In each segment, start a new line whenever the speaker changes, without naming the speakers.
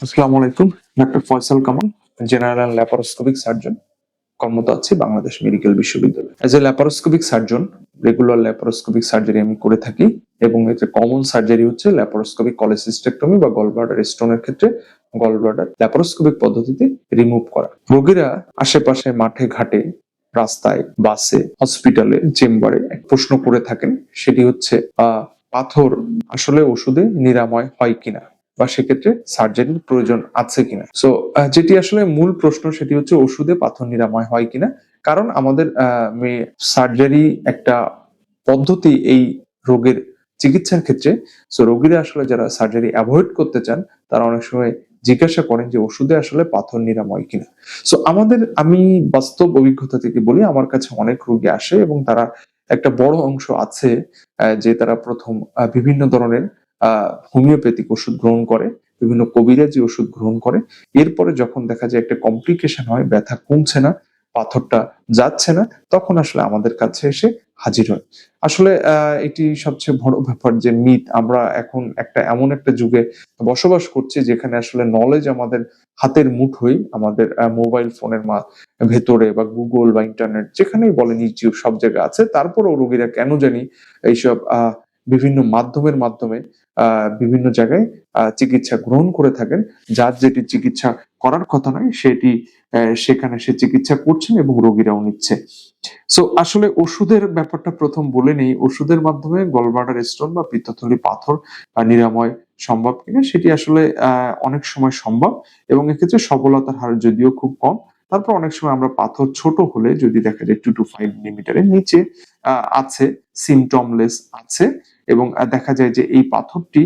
আসসালামু আলাইকুম, doctor Faisal Kamal, general and laparoscopic surgeon, কর্মরত আছি বাংলাদেশ মেডিকেল বিশ্ববিদ্যালয়। As a laparoscopic surgeon regular laparoscopic surgery আমি করে থাকি এবং এতে কমন সার্জারি হচ্ছে ল্যাপারোস্কোপিক কলেসিস্টেক্টমি বা গলব্লাডার স্টোনের ক্ষেত্রে গলব্লাডার ল্যাপারোস্কোপিক পদ্ধতিতে রিমুভ করা। রোগীরা আশেপাশে মাঠে, ঘাটে, রাস্তায়, বাসে হসপিটালে চেম্বারে এক প্রশ্ন করে থাকেন, সেটি হচ্ছে পাথর আসলে ওষুধে নিরাময় হয় কিনা? বা সেক্ষেত্রে সার্জারির প্রয়োজন আছে কিনা? সো যেটি আসলে মূল প্রশ্ন সেটি হচ্ছে ওষুধে পাথর নিরাময় হয় কিনা? কারণ আমাদের সার্জারি একটা পদ্ধতি এই রোগের চিকিৎসার ক্ষেত্রে। সো রোগীরা আসলে যারা সার্জারি অ্যাভয়েড করতে চান, তারা অনেক সময় জিজ্ঞাসা করেন যে ওষুধে আসলে পাথর নিরাময় কিনা? সো আমাদের, আমি বাস্তব অভিজ্ঞতা থেকে বলি, আমার কাছে অনেক রোগী আসে এবং তারা একটা বড় অংশ আছে যে তারা প্রথম বিভিন্ন ধরনের হোমিওপ্যাথিক ওষুধ গ্রহণ করে, বিভিন্ন কবিরাজি ওষুধ গ্রহণ করে। এরপরে যখন দেখা যায় একটা কমপ্লিকেশন হয়, ব্যথা কমছে না, পাথরটা যাচ্ছে না, তখন আসলে আমাদের কাছে এসে হাজির হয়। আসলে এটি সবচেয়ে বড় ব্যাপার যে মিথ আমরা এখন একটা এমন একটা যুগে বসবাস করছি যেখানে আসলে নলেজ আমাদের হাতের মুঠোই আমাদের মোবাইল ফোনের মা, ভেতরে বা গুগল বা ইন্টারনেট যেখানেই বলেন ইউটিউব সব জায়গায় আছে। তারপরেও রোগীরা কেন জানি এইসব বিভিন্ন মাধ্যমের মাধ্যমে বিভিন্ন জায়গায় চিকিৎসা গ্রহণ করে থাকেন। যার যেটি চিকিৎসা করার কথা নয়, সেটি সেখানে সে চিকিৎসা করছেন এবং রোগীরাও নিচ্ছে। সো আসলে ওষুধের ব্যাপারটা প্রথম বলে নেই। ওষুধের মাধ্যমে গলব্লাডার স্টোন বা পিত্তথলি পাথর নিরাময় সম্ভব কিনা, সেটি আসলে অনেক সময় সম্ভব এবং এক্ষেত্রে সফলতার হার যদিও খুব কম। তারপর অনেক সময় আমরা পাথর ছোট হলে যদি দেখা যায় টু টু ফাইভ মিলিমিটারের নিচে আছে সিমটমলেস আছে এবং দেখা যায় যে এই পাথরটি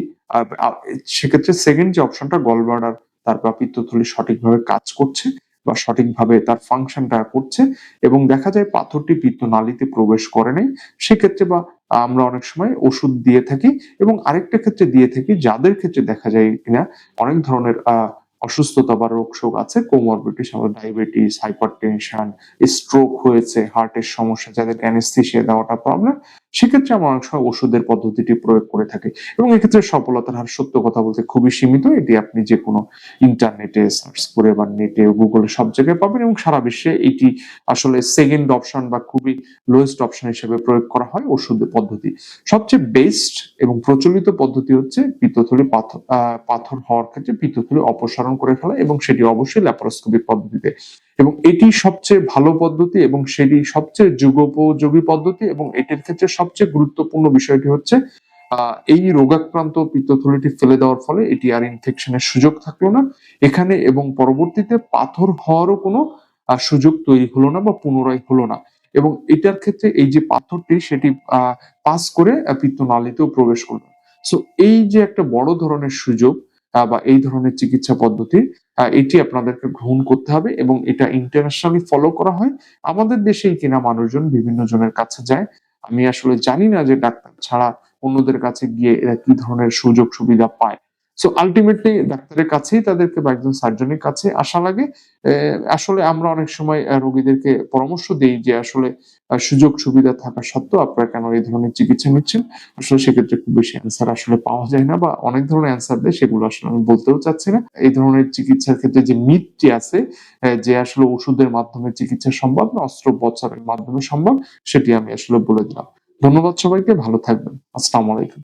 সেক্ষেত্রে সেকেন্ড যে অপশনটা গলব্লাডার তার বা পিত্তথলি সঠিকভাবে কাজ করছে বা সঠিকভাবে তার ফাংশনটা করছে এবং দেখা যায় পাথরটি পিত্তনালীতে প্রবেশ করে নাই, সেক্ষেত্রে বা আমরা অনেক সময় ওষুধ দিয়ে থাকি এবং আরেকটা ক্ষেত্রে দিয়ে থাকি যাদের ক্ষেত্রে দেখা যায় কিনা অনেক ধরনের অসুস্থতা বা রোগ শোক আছে কোমরবিটিস আমাদের ডায়াবেটিস হাইপার টেনশন স্ট্রোক হয়েছে হার্টের সমস্যা, যাদের অ্যানেস্থেশিয়া দেওয়াটা প্রবলেম সেক্ষেত্রে আমরা অনেক সময় ওষুধের পদ্ধতিটি প্রয়োগ করে থাকি। এবং এক্ষেত্রে সফলতার হার সত্য কথা বলতে খুবই সীমিত। এটি আপনি যে কোনো ইন্টারনেটে সার্চ করে বা নেটে, গুগলে সব জায়গায় পাবেন এবং সারা বিশ্বে এটি আসলে সেকেন্ড অপশন বা খুবই লোয়েস্ট অপশন হিসেবে প্রয়োগ করা হয় ওষুধ পদ্ধতি। সবচেয়ে বেস্ট এবং প্রচলিত পদ্ধতি হচ্ছে পিত্তথলি পাথর পাথর হওয়ার ক্ষেত্রে পিত্তথলি অপসারণ করে ফেলা এবং সেটি অবশ্যই ল্যাপারোস্কোপিক পদ্ধতিতে এবং এটি সবচেয়ে ভালো পদ্ধতি এবং সেটি সবচেয়ে যুগোপযোগী পদ্ধতি এবং এটির ক্ষেত্রে সবচেয়ে গুরুত্বপূর্ণ বিষয়টি হচ্ছে এই রোগাক্রান্ত পিত্তথলিটি ফেলে দেওয়ার ফলে এটি আর ইনফেকশনের সুযোগ থাকল না। এখানে এবং পরবর্তীতে পাথর হওয়ারও কোনো সুযোগ তৈরি হলো না বা পুনরায় হলো না। এবং এটার ক্ষেত্রে এই যে পাথরটি, সেটি পাস করে পিত্তনালীতেও প্রবেশ করল। সো এই যে একটা বড় ধরনের সুযোগ বা এই ধরনের চিকিৎসা পদ্ধতি এটি আপনাদেরকে গ্রহণ করতে হবে এবং এটা ইন্টারন্যাশনালি ফলো করা হয়। আমাদের দেশেই কিনা মানুষজন বিভিন্ন জনের কাছে যায়। আমি আসলে জানি না যে ডাক্তার ছাড়া অন্যদের কাছে গিয়ে এরা কি ধরনের সুযোগ সুবিধা পায়। সো আলটিমেটলি ডাক্তারের কাছেই তাদেরকে বা একজন সার্জনের কাছে আসা লাগে। আসলে আমরা অনেক সময় রোগীদেরকে পরামর্শ দেই যে আসলে সুযোগ সুবিধা থাকা সত্ত্বেও আপনারা কেন এই ধরনের চিকিৎসা নিচ্ছেন? আসলে সেক্ষেত্রে খুব বেশি অ্যান্সার আসলে পাওয়া যায় না বা অনেক ধরনের অ্যান্সার দেয়, সেগুলো আসলে আমি বলতেও চাচ্ছি না। এই ধরনের চিকিৎসার ক্ষেত্রে যে মিথটি আছে যে আসলে ওষুধের মাধ্যমে চিকিৎসা সম্ভব না অস্ত্রোপচারের মাধ্যমে সম্ভব, সেটি আমি আসলে বলে দিলাম। ধন্যবাদ সবাইকে, ভালো থাকবেন। আসসালামু আলাইকুম।